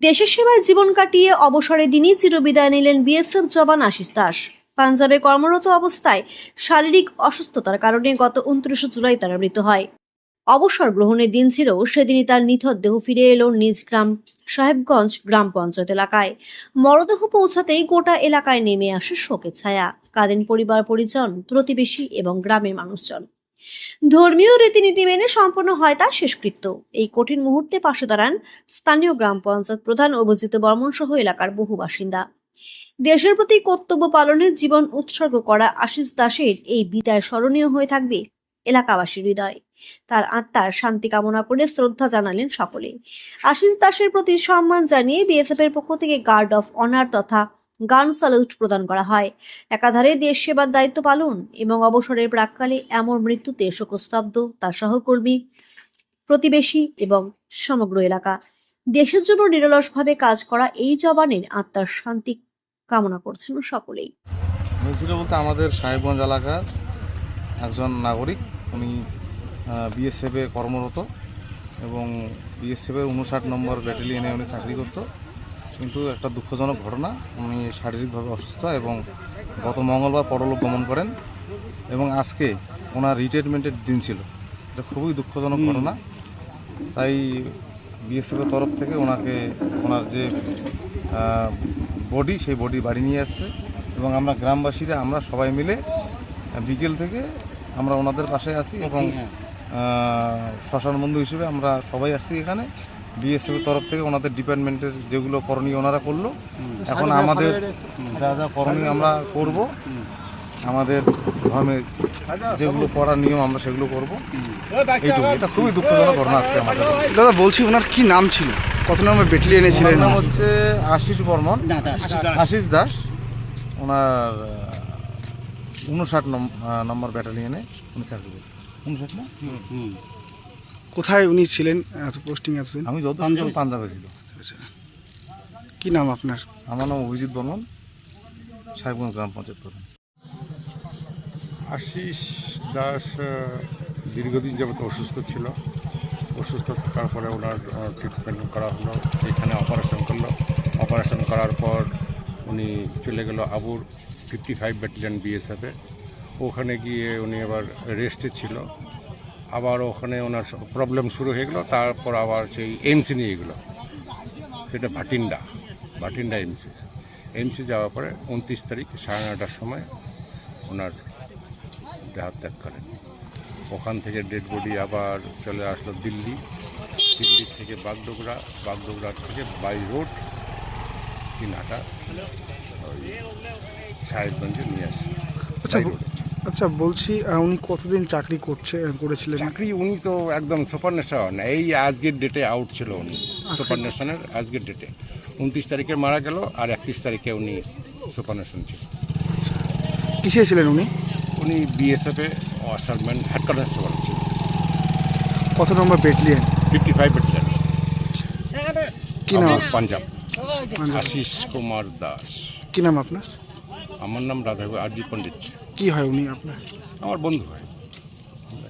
দেশের সেবায় জীবন কাটিয়ে অবসরে দিনই চিরবিদায় নিলেন বিএসএফ জওয়ান আশিস দাস। পাঞ্জাবে কর্মরত অবস্থায় শারীরিক অসুস্থতার কারণে গত উনত্রিশে জুলাই তার মৃত্যু হয়। অবসর গ্রহণের দিন ছিল, সেদিনই তার নিথর দেহ ফিরে এলো নিজ গ্রাম সাহেবগঞ্জ গ্রাম পঞ্চায়েত এলাকায়। মরদেহ পৌঁছাতেই গোটা এলাকায় নেমে আসে শোকের ছায়া। কাঁদেন পরিবার, পরিজন, প্রতিবেশী এবং গ্রামের মানুষজন। ধর্মীয় রীতিনীতি মেনে সম্পন্ন হয় তার শেষকৃত্য। এই কঠিন মুহূর্তে পাশে দাঁড়ান স্থানীয় গ্রাম পঞ্চায়েত প্রধান অভিজিৎ বর্মন সহ এলাকার বহু বাসিন্দা। দেশের প্রতি কর্তব্য পালনের জীবন উৎসর্গ করা আশিস দাসের এই বিদায় স্মরণীয় হয়ে থাকবে এলাকাবাসীর হৃদয়। তার আত্মার শান্তি কামনা করে শ্রদ্ধা জানালেন সকলে। আশিস দাসের প্রতি সম্মান জানিয়ে বিএসএফ এর পক্ষ থেকে গার্ড অফ অনার তথা গান স্যালুট প্রদান করা হয়। একাধারে দেশ সেবার দায়িত্ব পালন এবং অবসরের প্রাককালে এমন মৃত্যুতে শোকস্তব্ধ তার সহকর্মী, প্রতিবেশী এবং সমগ্র এলাকা। দেশের জন্য নিরলসভাবে কাজ করা এই জবানের আত্মার শান্তি কামনা করছেন সকলেই। হয়েছিল বলতে আমাদের সাহেবগঞ্জ এলাকার একজন নাগরিক, উনি বিএসএফে কর্মরত এবং বিএসএফের উনষাট নম্বর ব্যাটালিয়নে উনি চাকরি করত। কিন্তু একটা দুঃখজনক ঘটনা। উনি শারীরিকভাবে অসুস্থ এবং গত মঙ্গলবার পরলোক গমন করেন এবং আজকে ওনার রিটায়ারমেন্টের দিন ছিল। এটা খুবই দুঃখজনক ঘটনা। তাই বিএসএফের তরফ থেকে ওনাকে ওনার যে বডি সেই বডি বাড়ি নিয়ে আসছে এবং আমরা গ্রামবাসীরা আমরা সবাই মিলে বিকেল থেকে আমরা ওনাদের পাশে আছি এবং আহ, শ্মশান বন্ধু হিসেবে আমরা সবাই আসছি এখানে। বিএসএফের তরফ থেকে ওনাদের ডিপার্টমেন্টের যেগুলো করণীয় ওনারা করল। এখন আমাদের যা যা করণীয় আমরা করব। আমাদের ধর্মে যেগুলো করার নিয়ম আমরা সেগুলো করব। এইটুকু এটা খুবই দুঃখজনক ঘটনা আজকে আমাদের। দাদা বলছি ওনার কি নাম ছিল? কত নম্বর ব্যাটালিয়নে ছিলেন ওনার নাম হচ্ছে আশিস বর্মন। আশিস দাস। ওনার উনষাট নম্বর ব্যাটালিয়নে উনি চাকরি করেন উনষাট না? কোথায় উনি ছিলেন? এত পোস্টিং এতদিন আমি যত পাঞ্জাবে। ছিল কি নাম আপনার? আমার নাম অভিজিৎ বর্মন সাহেবগঞ্জ গ্রাম পঞ্চায়েত প্রধান। আশিস দাস দীর্ঘদিন যাবত অসুস্থ ছিল। অসুস্থ থাকার পরে ওনার ট্রিটমেন্ট করা হলো এখানে অপারেশন করল। অপারেশন করার পর উনি চলে গেল আবুর ফিফটি ফাইভ ব্যাটালিয়ন বিএসএফে ওখানে গিয়ে উনি আবার রেস্টে ছিল। আবার ওখানে ওনার প্রবলেম শুরু হয়ে গেলো তারপর আবার সেই এমসি নিয়ে গেলো। সেটা ভাটিন্ডা ভাটিন্ডা এমসি এমসি যাওয়ার পরে উনত্রিশ তারিখ সাড়ে নটার সময় ওনার দেহাত্যাগ করেন। ওখান থেকে ডেড বডি আবার চলে আসলো দিল্লি। দিল্লি থেকে বাগডোগরা বাগডোগরার থেকে বাই রোড কিনাটা ওই সাহেবগঞ্জে নিয়ে আসে। আচ্ছা বলছি উনি কতদিন চাকরি করছে করেছিলেন? চাকরি উনি তো একদম সুপার নেশন। এই আজকের ডেটে আউট ছিল উনি সুপার নেশনের আজকের ডেটে উনত্রিশ তারিখে মারা গেল আর একত্রিশ তারিখে উনি সুপার নেশন ছিল। কিসে ছিলেন উনি? উনি বিএসএফে অসারম্যান হেড কনস্টেবল ছিল কত নম্বর ব্যাটালিয়ন ফিফটি ফাইভ ব্যাটালিয়ন কি নাম? পাঞ্জাব। আশিস কুমার দাস। কি নাম আপনার? আমার নাম রাধা আরজি পণ্ডিত। কি হয় উনি আপনার? আমার বন্ধু হয়।